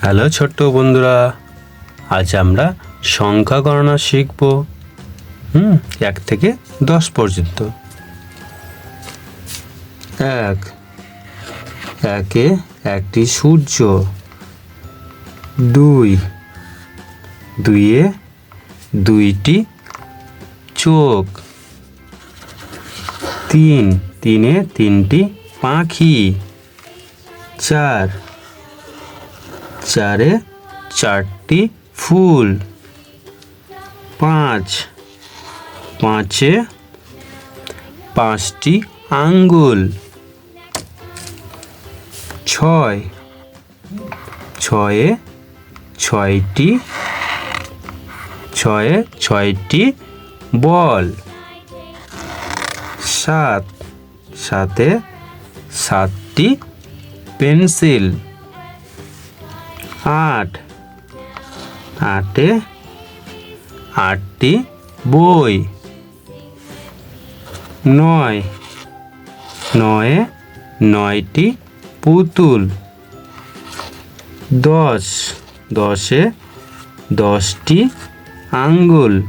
Hello ছোট্ট বন্ধুরা, আজ আমরা সংখ্যা গণনা শিখব, হুম, এক থেকে দশ পর্যন্ত। এক, একে একটি সূর্য, দুই, দুইয়ে দুইটি চোখ, তিন, তিনে তিনটি পাখি, চার চারে চারটি ফুল। পাঁচ। পাঁচে পাঁচটি আঙ্গুল। ছয়। ছয়ে ছয়টি। ছয়ে ছয়টি বল। সাত। সাতে সাতটি পেন্সিল। আট। আটে আটটি বই। নয়। নয়ে নয়টি পুতুল। দশ। দশে দশটি আঙ্গুল।